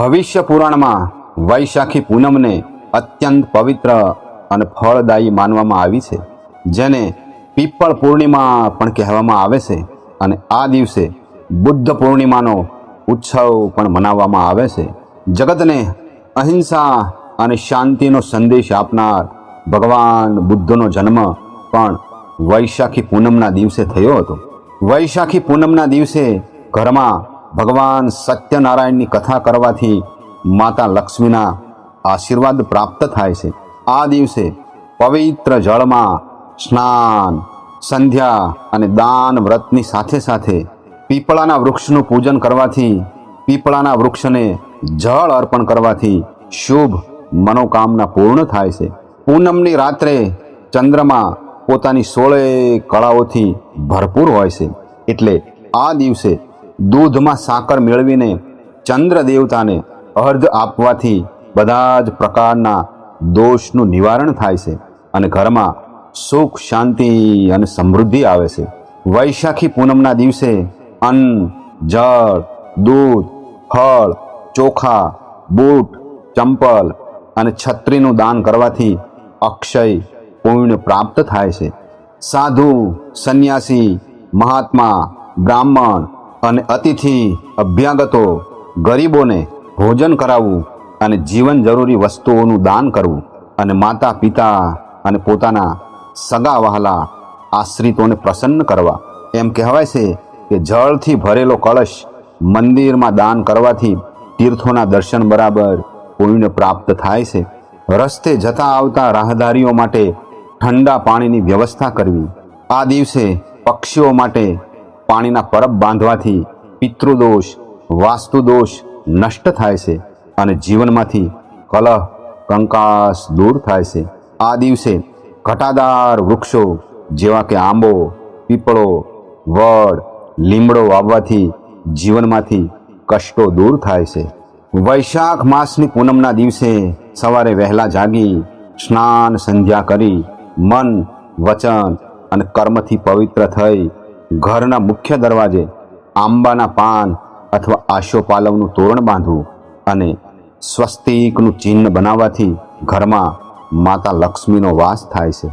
ભવિષ્ય પુરાણમાં વૈશાખી પૂનમને અત્યંત પવિત્ર અને ફળદાયી માનવામાં આવી છે, જેને પીપળ પૂર્ણિમા પણ કહેવામાં આવે છે અને આ દિવસે બુદ્ધ પૂર્ણિમાનો ઉત્સવ પણ મનાવવામાં આવે છે. જગતને અહિંસા અને શાંતિનો સંદેશ આપનાર ભગવાન બુદ્ધનો જન્મ પણ વૈશાખી પૂનમના દિવસે થયો હતો. વૈશાખી પૂનમના દિવસે ઘરમાં ભગવાન સત્યનારાયણની કથા કરવાથી માતા લક્ષ્મીના આશીર્વાદ પ્રાપ્ત થાય છે. આ દિવસે પવિત્ર જળમાં સ્નાન, સંધ્યા અને દાન વ્રતની સાથે સાથે પીપળાના વૃક્ષનું પૂજન કરવાથી, પીપળાના વૃક્ષને જળ અર્પણ કરવાથી શુભ મનોકામના પૂર્ણ થાય છે. પૂનમની રાત્રે ચંદ્રમા પોતાની સોળે કળાઓથી ભરપૂર હોય છે. એટલે આ દિવસે દૂધમાં સાકર મેળવીને ચંદ્ર દેવતાને અર્ધ આપવાથી બધા જ પ્રકારના દોષનું નિવારણ થાય છે અને ઘરમાં સુખ, શાંતિ અને સમૃદ્ધિ આવે છે. વૈશાખી પૂનમના દિવસે અન્ન, જળ, દૂધ, ફળ, ચોખા, બૂટ, ચંપલ અને છત્રીનું દાન કરવાથી અક્ષય પુણ્ય પ્રાપ્ત થાય છે. સાધુ, સંન્યાસી, મહાત્મા, બ્રાહ્મણ અને અતિથિ અભ્યાગતો ગરીબોને ભોજન કરાવવું અને જીવન જરૂરી વસ્તુઓનું દાન કરવું અને માતા પિતા અને પોતાના સગા વહાલા આશ્રિતોને પ્રસન્ન કરવા. એમ કહેવાય છે કે જળથી ભરેલો કળશ મંદિરમાં દાન કરવાથી તીર્થોના દર્શન બરાબર પુણ્ય પ્રાપ્ત થાય છે. રસ્તે જતા આવતા રાહદારીઓ માટે ઠંડા પાણીની વ્યવસ્થા કરવી. આ દિવસે પક્ષીઓ માટે પાણીના પરબ બાંધવાથી પિતૃદોષ, વાસ્તુદોષ નષ્ટ થાય છે અને જીવનમાંથી કલહ, કંકાસ દૂર થાય છે. આ દિવસે ઘટાદાર વૃક્ષો જેવા કે આંબો, પીપળો, વડ, લીમડો વાવવાથી જીવનમાંથી કષ્ટો દૂર થાય છે. વૈશાખ માસની પૂનમના દિવસે સવારે વહેલા જાગી સ્નાન સંધ્યા કરી મન, વચન અને કર્મથી પવિત્ર થઈ ઘરના મુખ્ય દરવાજે આંબાના પાન અથવા આશોપાલવનું તોરણ બાંધવું અને સ્વસ્તિકનું ચિહ્ન બનાવવાથી ઘરમાં માતા લક્ષ્મીનો વાસ થાય છે.